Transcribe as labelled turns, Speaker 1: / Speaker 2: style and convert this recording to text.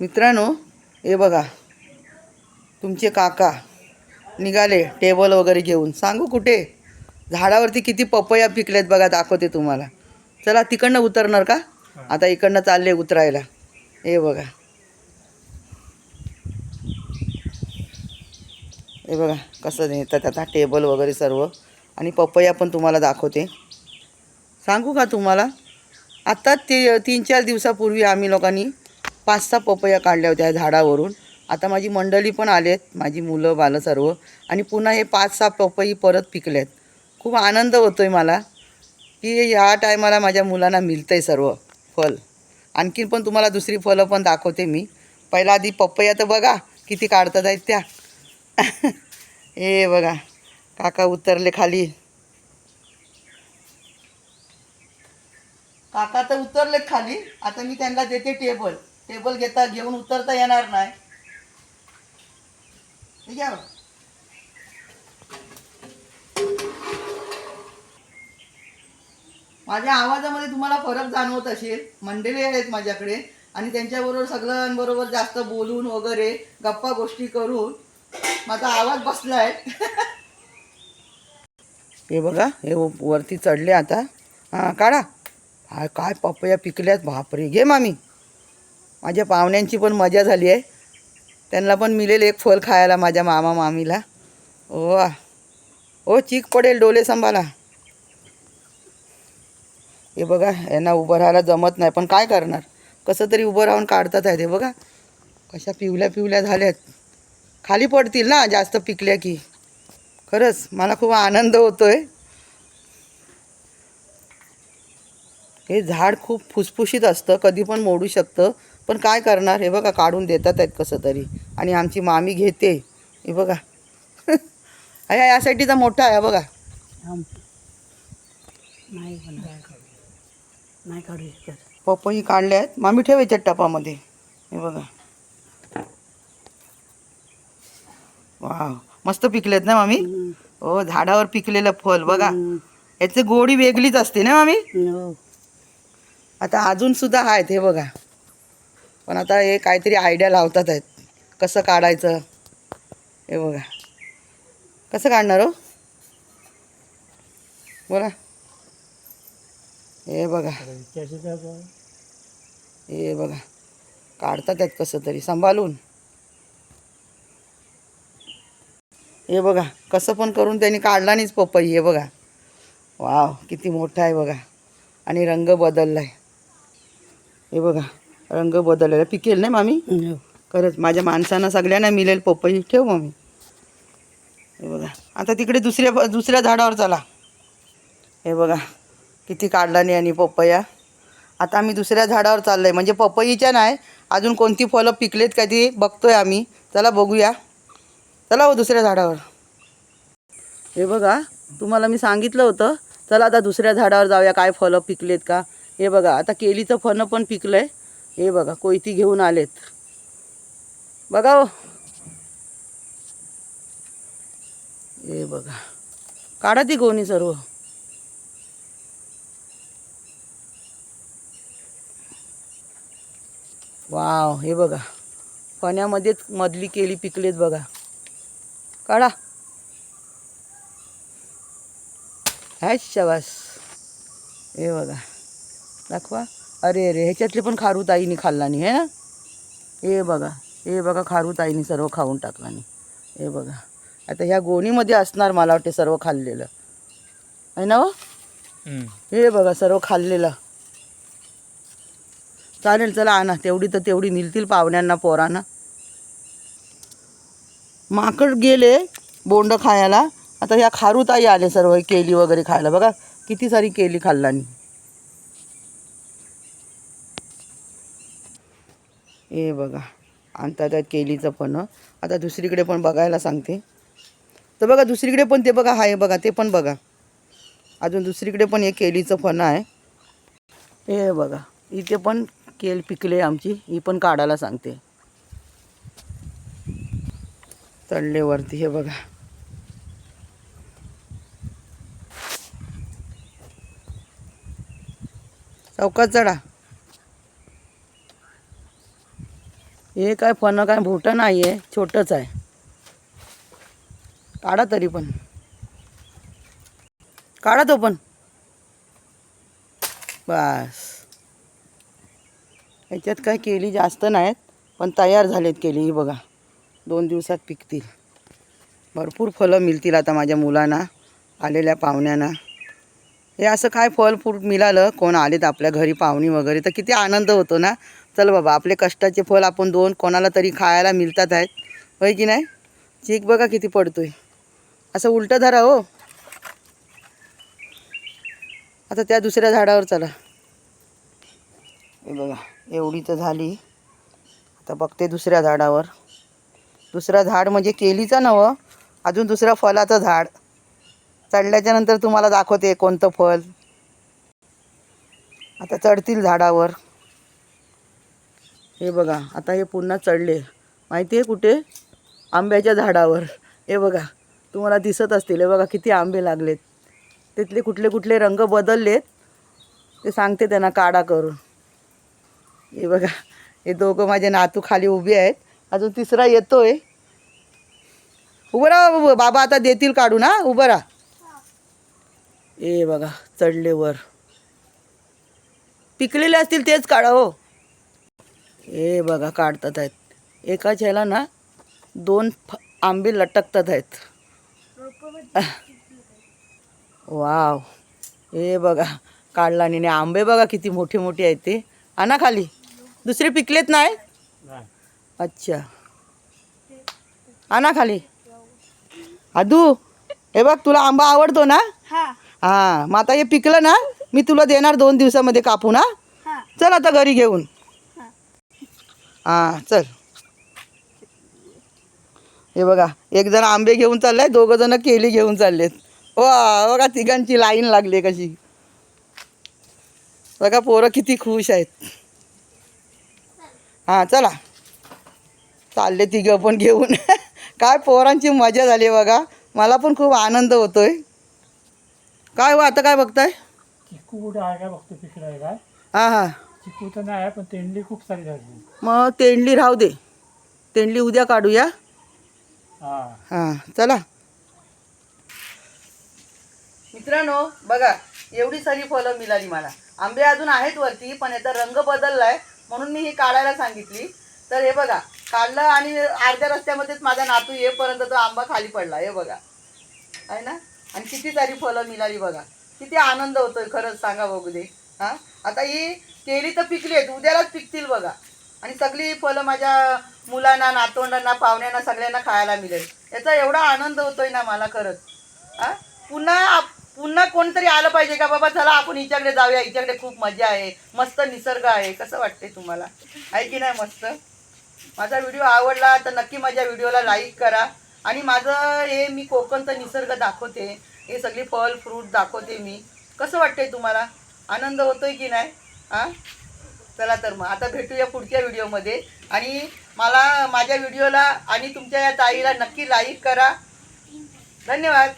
Speaker 1: मित्रांनो हे बघा. तुमचे काका निघाले टेबल वगैरे घेऊन. सांगू कुठे? झाडावरती किती पपया पिकलेत बघा दाखवते तुम्हाला. चला तिकडनं उतरणार का? आता इकडनं चालले उतरायला. हे बघा. हे बघा कसं नेतात आता टेबल वगैरे सर्व. आणि पपया पण तुम्हाला दाखवते. सांगू का तुम्हाला? आत्ताच ते तीन चार दिवसापूर्वी आम्ही लोकांनी पाच सहा पपया काढल्या होत्या या झाडावरून. आता माझी मंडळी पण आलेत माझी मुलं बालं सर्व. आणि पुन्हा हे पाच सहा पपई परत पिकलेत. खूप आनंद होतो आहे मला की या टायमाला माझ्या मुलांना मिळतं आहे सर्व फल आणखीन पण तुम्हाला दुसरी फलं पण दाखवते मी. पहिला आधी पपया तर बघा किती काढतात आहेत त्या. हे बघा काका उतरले खाली. काका तर उतरले खाली. आता मी त्यांना देते टेबल. टेबल घेता घेऊन उतरता येणार नाही. ठीक आहे माझ्या आवाजामध्ये तुम्हाला फरक जाणवत असेल. मंडळी आहेत माझ्याकडे आणि त्यांच्याबरोबर सगळ्यांबरोबर जास्त बोलून वगैरे गप्पा गोष्टी करून माझा आवाज बसलाय. हे बघा हे वरती चढले आता. हां काढा. हा काय पपया पिकल्यात बापरे. घे मामी. माझ्या पाहुण्यांची पण मजा झाली आहे. त्यांना पण मिळेल एक फल खायला माझ्या मामा मामीला. ओ ओ चीक पडेल डोले सांभाळा. हे बघा यांना उभं राहायला जमत नाही पण काय करणार? कसं तरी उभं राहून काढतात आहे ते बघा. कशा पिवल्या पिवल्या झाल्यात. खाली पडतील ना जास्त पिकल्या की. खरंच मला खूप आनंद होतो आहे हे झाड खूप फुसफुशीत असतं कधी पण मोडू शकतं. पण काय करणार? हे बघा काढून देतात आहेत कसं तरी. आणि आमची मामी घेते. हे बघा. अया या साईडचा मोठा आहे बघा.
Speaker 2: नाही पण नाही काढू शकत.
Speaker 1: पपई काढल्या आहेत. मामी ठेवायच्या टपामध्ये. हे बघा. वाव. मस्त पिकलेत ना मामी? हो झाडावर पिकलेलं फल बघा. याची गोडी वेगळीच असते ना मामी?
Speaker 2: हो.
Speaker 1: आता अजून सुद्धा आहेत हे बघा. पण आता हे काहीतरी आयडिया लावतात आहेत. कसं काढायचं? हे बघा. कसं काढणार हो? बोला. हे बघा. हे बघा. काढतात आहेत कसं तरी. सांभाळून. हे बघा. कसं पण करून त्यांनी काढला नाहीच पपई. हे बघा. वाव किती मोठा आहे बघा. आणि रंग बदलला आहे हे बघा. रंग बदललेला. पिकेल नाही मामी. खरंच माझ्या माणसांना सगळ्यांना मिळेल पपई. ठेव मामी. हे बघा. आता तिकडे दुसऱ्या दुसऱ्या झाडावर चला. हे बघा. किती काढला नाही आणि पपया. आता आम्ही दुसऱ्या झाडावर चाललो आहे म्हणजे पपईच्या नाही अजून कोणती फळं पिकलेत का ती बघतोय आम्ही. चला बघूया. चला हो दुसऱ्या झाडावर. हे बघा. तुम्हाला मी सांगितलं होतं. चला आता दुसऱ्या झाडावर जाऊया. काय फळं पिकलेत का. हे बघा. आता केलीचं फणं पण पिकलं आहे हे बघा कोयती घेऊन आलेत. बघा हो. हे बघा. काढा ती गोणी सर्व. वाव हे बघा. फण्यामध्येच मधली केली पिकलेत बघा. काढा. हाय शवास हे बघा. दाखवा. अरे अरे ह्याच्यातले पण खारू ताईनी खाल्ला नाही हे ना? हे बघा हे बघा खारू ताईनी सर्व खाऊन टाकला नाही. हे बघा. आता ह्या गोणीमध्ये असणार मला वाटते सर्व खाल्लेलं. आहे ना हो? हे बघा सर्व खाल्लेलं. चालेल चला आणा. तेवढी तर तेवढी निघतील पाहुण्यांना पोरांना. माकड गेले बोंड खायला. आता ह्या खारुताई आले सर्व केली वगैरे खायला. बघा किती सारी केली खाल्लानी. हे बघा आणता त्यात केलीचं पण आता दुसरीकडे पण बघायला सांगते. तर बघा दुसरीकडे पण ते बघा आहे बघा ते पण बघा. अजून दुसरीकडे पण हे केलीचं फण आहे. हे बघा इथे पण केल पिकले आमची ही पण काढायला सांगते. चढले वरती हे बघा. चौकात चढा. हे काय फणं काय मोठं नाही आहे छोटंच आहे. काढा तरी पण. काढा तो पण. बस. याच्यात काय केली जास्त नाहीत पण तयार झालेत केली ही बघा. दोन दिवसात पिकतील. भरपूर फळं मिळतील आता माझ्या मुलांना आलेल्या पाहुण्यांना. हे असं काय फळ फ्रूट मिळालं? कोण आलेत आपल्या घरी पाहुणी वगैरे? तर किती आनंद होतो ना? चल बाबा आपले कष्टाचे फल आपण दोन कोणाला तरी खायला मिळतात आहेत. होय की नाही? चीक बघा किती पडतोय. असं उलटं धरा हो. आता त्या दुसऱ्या झाडावर चला. हे बघा एवढी तर झाली. आता बघते दुसऱ्या झाडावर. दुसरा झाड म्हणजे केलीचं नवं अजून दुसरा फळाचं झाड. चढल्याच्या नंतर तुम्हाला दाखवते कोणतं फल आता चढतील झाडावर. हे बघा आता हे पुन्हा चढले. माहिती आहे कुठे? आंब्याच्या झाडावर. हे बघा तुम्हाला दिसत असतील. हे बघा किती आंबे लागलेत. तिथले कुठले कुठले रंग बदललेत ते सांगते त्यांना काढा करून. हे बघा हे दोघं माझे नातू खाली उभे आहेत. अजून तिसरा येतोय. उभं राहा बाबा आता देतील काढून हां? उभं राहा. ए बघा चढले वर. पिकलेले असतील तेच काढा हो. हे बघा काढतात आहेत. एकाच ह्याला ना दोन फ आंबे लटकतात आहेत. वाव. हे बघा काढला आणि आंबे बघा किती मोठे मोठे आहेत ते. आणा खाली? दुसरे पिकलेत नाही? अच्छा. आणा खाली? आदू हे बघ तुला आंबा आवडतो ना? हां मग आता हे पिकलं ना मी तुला देणार दोन दिवसामध्ये कापून हा? चल आता घरी घेऊन. हां. चल. हे बघा एक जण आंबे घेऊन चाललाय दोघं जण केली घेऊन चाललेत. वा बघा तिघांची लाईन लागली कशी. बघा पोरं किती खुश आहेत. हां चला. चालले तिघं पण घेऊन. काय पोरांची मजा झाली बघा. मला पण खूप आनंद होतोय. काय हो आता काय बघताय?
Speaker 2: चिकू कुठे आहे बघतो पिकलं आहे
Speaker 1: हां हां.
Speaker 2: चिकू तर नाही आहे पण तेंडली खूप सारी झाली.
Speaker 1: मग तेंडली राहू दे. तेंडली उद्या काढूया.
Speaker 2: हा.
Speaker 1: हां चला. मित्रांनो बघा एवढी सारी फळं मिळाली मला. आंबे अजून आहेत वरती पण याचा रंग बदललाय म्हणून मी ही काढायला सांगितली. तर हे बघा काढलं आणि अर्ध्या रस्त्यामध्येच माझा नातू येईपर्यंत तो आंबा खाली पडला. हे बघा. आहे ना? आणि किती सारी फळं मिळाली बघा. किती आनंद होतोय खरंच सांगा बघू दे. हां? आता ही केली तर पिकली आहेत उद्यालाच पिकतील बघा. आणि सगळी फळं माझ्या मुलांना नातवंडांना पाहुण्यांना सगळ्यांना खायला मिळेल. याचा एवढा आनंद होतोय ना मला खरंच. हां? पुन्हा पुन्हा कोणतरी आलं पाहिजे का बाबा? चला आपण हिच्याकडे जाऊया हिच्याकडे खूप मजा आहे मस्त निसर्ग आहे. कसं वाटते तुम्हाला? आहे की नाही मस्त? माझा व्हिडिओ आवडला तर नक्की माझ्या व्हिडिओला लाईक करा. आणि माझं हे मी कोकणचं निसर्ग दाखवते हे सगळी फल फ्रूट दाखवते मी. कसं वाटतंय तुम्हाला? आनंद होतोय की नाही? हां चला तर मग आता भेटूया पुढच्या व्हिडिओमध्ये. आणि मला माझ्या व्हिडिओला आणि तुमच्या या ताईला नक्की लाईक करा. धन्यवाद.